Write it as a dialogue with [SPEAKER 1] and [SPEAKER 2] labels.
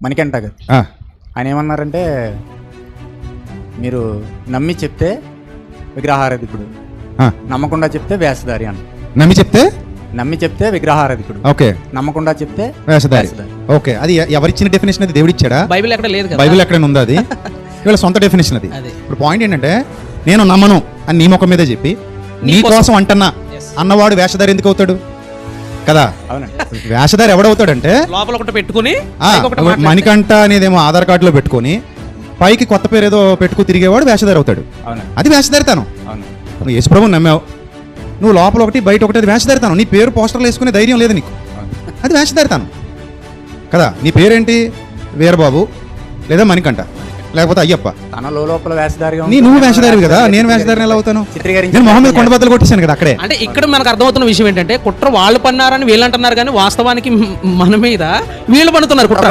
[SPEAKER 1] మణికంఠ గారు.
[SPEAKER 2] ఆ,
[SPEAKER 1] ఆయన ఏమన్నారంటే మీరు నమ్మి చెప్తే విగ్రహారాధికుడు
[SPEAKER 2] ఆ.
[SPEAKER 1] నమ్మకుండా చెప్తే వేషధారి అని
[SPEAKER 2] నమ్మి చెప్తే?
[SPEAKER 1] నమ్మి చెప్తే విగ్రహారాధికుడు.
[SPEAKER 2] ఓకే.
[SPEAKER 1] నమ్మకుండా చెప్తే
[SPEAKER 2] వేషధారి.
[SPEAKER 1] వేషధారి.
[SPEAKER 2] ఓకే. అది ఎవరిచ్చిన డెఫినేషన్ అది? దేవుడు ఇచ్చాడా
[SPEAKER 3] బైబిల్ ఎక్కడ లేదు కదా.
[SPEAKER 2] బైబిల్ ఎక్కడైనా ఉందా అది? వీళ్ళ సొంత డెఫినేషన్ అది.
[SPEAKER 3] అదే.
[SPEAKER 2] ఇప్పుడు పాయింట్ ఏంటంటే నేను నమ్మను అని నీ ముఖం మీదే చెప్పి నీ కోసం. అంటన్నా అన్నవాడు వేషధారి ఎందుకు అవుతాడు? కదా? వేషధారి ఎవడవుతాడంటే
[SPEAKER 3] లోపల ఒకటి పెట్టుకుని
[SPEAKER 2] మణికంఠ అనేదేమో ఆధార్ కార్డులో పెట్టుకొని పైకి కొత్త పేరు ఏదో పెట్టుకు తిరిగేవాడు వేషధారి అవుతాడు. అది వేషధారితనం నువ్వు యేసుప్రభుని నమ్మావు. నువ్వు లోపల ఒకటి బయట ఒకటి అది వేషధారితనం నీ పేరు పోస్టర్లు వేసుకునే ధైర్యం లేదు నీకు. అది వేషధారితనం కదా? నీ పేరేంటి? వీరబాబు లేదా మణికంఠ? లేకపోతే అయ్యప్ప.
[SPEAKER 1] తన లోపల వేషధారిగా
[SPEAKER 2] నీ నువ్వు
[SPEAKER 1] నేను
[SPEAKER 2] వేషధారివి కదా? నేను వేషధారిని ఎలా అవుతాను? నేను మొహమ్మద్ కొండబద్దలు కొట్టేశాను కదా అక్కడే.
[SPEAKER 3] అంటే ఇక్కడ మనకు అర్థమవుతున్న విషయం ఏంటంటే కుట్ర వాళ్ళు పన్నారని వీళ్ళు అంటున్నారు కానీ వాస్తవానికి మన మీద వీళ్ళు పన్నుతున్నారు కుట్ర.